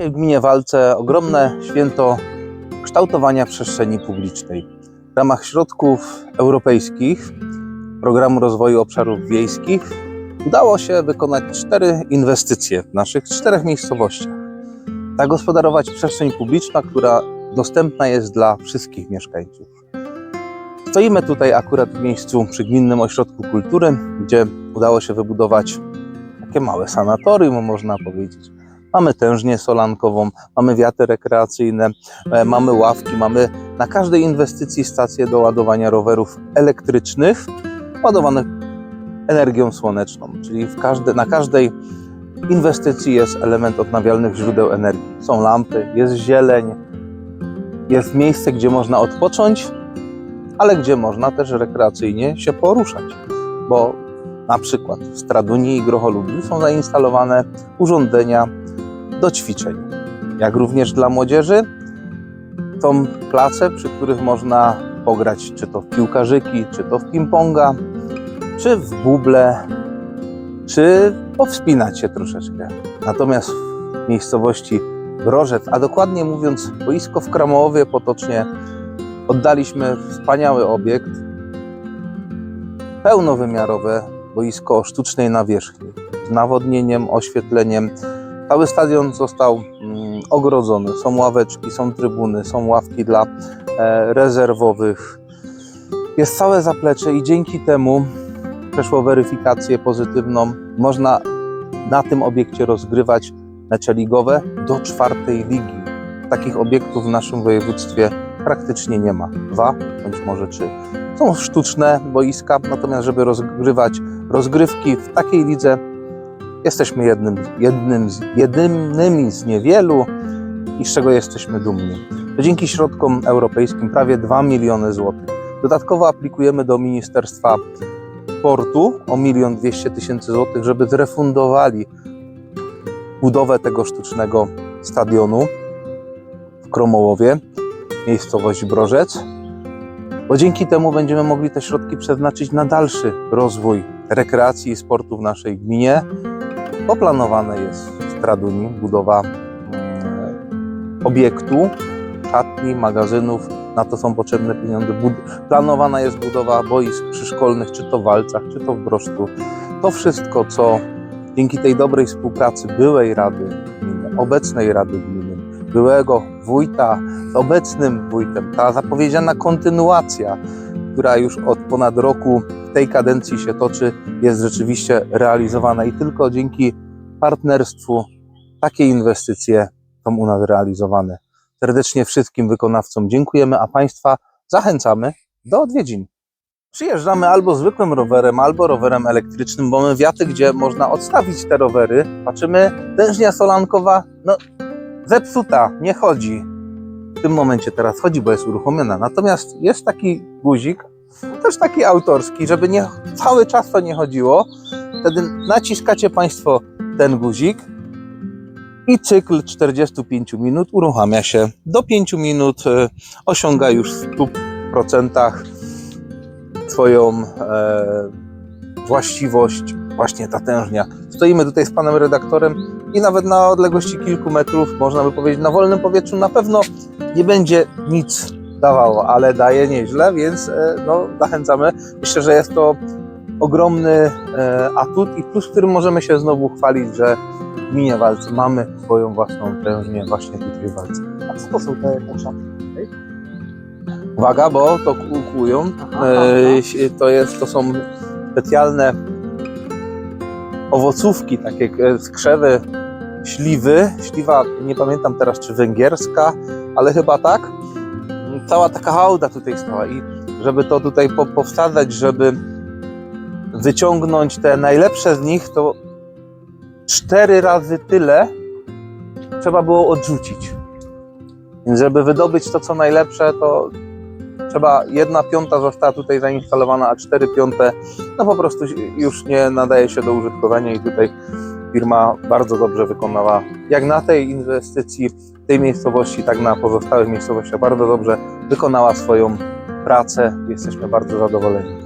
Dzisiaj w gminie Walce ogromne święto kształtowania przestrzeni publicznej. W ramach środków europejskich Programu Rozwoju Obszarów Wiejskich udało się wykonać cztery inwestycje w naszych czterech miejscowościach. Zagospodarować przestrzeń publiczna, która dostępna jest dla wszystkich mieszkańców. Stoimy tutaj akurat w miejscu przy Gminnym Ośrodku Kultury, gdzie udało się wybudować takie małe sanatorium, można powiedzieć. Mamy tężnię solankową, mamy wiaty rekreacyjne, e, mamy ławki, mamy na każdej inwestycji stację do ładowania rowerów elektrycznych, ładowanych energią słoneczną, czyli każde, na każdej inwestycji jest element odnawialnych źródeł energii. Są lampy, jest zieleń, jest miejsce, gdzie można odpocząć, ale gdzie można też rekreacyjnie się poruszać, bo na przykład w Stradunii i Grocholubi są zainstalowane urządzenia do ćwiczeń, jak również dla młodzieży są place, przy których można pograć czy to w piłkarzyki, czy to w ping-ponga, czy w buble, czy powspinać się troszeczkę. Natomiast w miejscowości Brożec, a dokładnie mówiąc boisko w Kramowie potocznie, oddaliśmy wspaniały obiekt, pełnowymiarowe boisko o sztucznej nawierzchni, z nawodnieniem, oświetleniem. Cały stadion został mm, ogrodzony, są ławeczki, są trybuny, są ławki dla e, rezerwowych. Jest całe zaplecze i dzięki temu przeszło weryfikację pozytywną. Można na tym obiekcie rozgrywać mecze ligowe do czwartej ligi. Takich obiektów w naszym województwie praktycznie nie ma. Dwa, bądź może trzy. Są sztuczne boiska, natomiast żeby rozgrywać rozgrywki w takiej lidze, jesteśmy jednym, jednym jedynymi z niewielu i z czego jesteśmy dumni. To dzięki środkom europejskim prawie 2 miliony złotych. Dodatkowo aplikujemy do Ministerstwa Sportu o 1 200 tysięcy złotych, żeby zrefundowali budowę tego sztucznego stadionu w Kromołowie, miejscowość Brożec, bo dzięki temu będziemy mogli te środki przeznaczyć na dalszy rozwój rekreacji i sportu w naszej gminie. Poplanowane jest w Straduni budowa mm, obiektu, szatni, magazynów. Na to są potrzebne pieniądze. Planowana jest budowa boisk przyszkolnych, czy to w Walcach, czy to w Broszczu. To wszystko, co dzięki tej dobrej współpracy byłej Rady Gminy, obecnej Rady Gminy, byłego wójta z obecnym wójtem, ta zapowiedziana kontynuacja, która już od ponad roku w tej kadencji się toczy, jest rzeczywiście realizowana i tylko dzięki partnerstwu takie inwestycje są u nas realizowane. Serdecznie wszystkim wykonawcom dziękujemy, a Państwa zachęcamy do odwiedzin. Przyjeżdżamy albo zwykłym rowerem, albo rowerem elektrycznym, bo mamy wiaty, gdzie można odstawić te rowery. Patrzymy, tężnia solankowa, no zepsuta, nie chodzi. W tym momencie teraz chodzi, bo jest uruchomiona. Natomiast jest taki guzik, też taki autorski, żeby nie, cały czas to nie chodziło. Wtedy naciskacie Państwo ten guzik i cykl 45 minut uruchamia się. Do 5 minut e, osiąga już w 100% swoją e, właściwość, właśnie ta tężnia. Stoimy tutaj z panem redaktorem i nawet na odległości kilku metrów, można by powiedzieć, na wolnym powietrzu na pewno nie będzie nic dawało, ale daje nieźle, więc e, no, zachęcamy. Myślę, że jest to ogromny e, atut i plus, którym możemy się znowu chwalić, że w gminie Walce mamy swoją własną tężnię właśnie tutaj w Walce. A co to są te poszapki? Uwaga, bo to kółkują. Aha, E, to, jest, to są specjalne owocówki, takie skrzewy, śliwy. Śliwa, nie pamiętam teraz czy węgierska, ale chyba tak. Cała taka hałda tutaj stała i żeby to tutaj po, powsadzać, żeby wyciągnąć te najlepsze z nich, to cztery razy tyle trzeba było odrzucić. Więc żeby wydobyć to, co najlepsze, to trzeba jedna piąta została tutaj zainstalowana, a cztery piąte no po prostu już nie nadaje się do użytkowania i tutaj firma bardzo dobrze wykonała jak na tej inwestycji tej miejscowości, tak na pozostałych miejscowościach bardzo dobrze wykonała swoją pracę. Jesteśmy bardzo zadowoleni.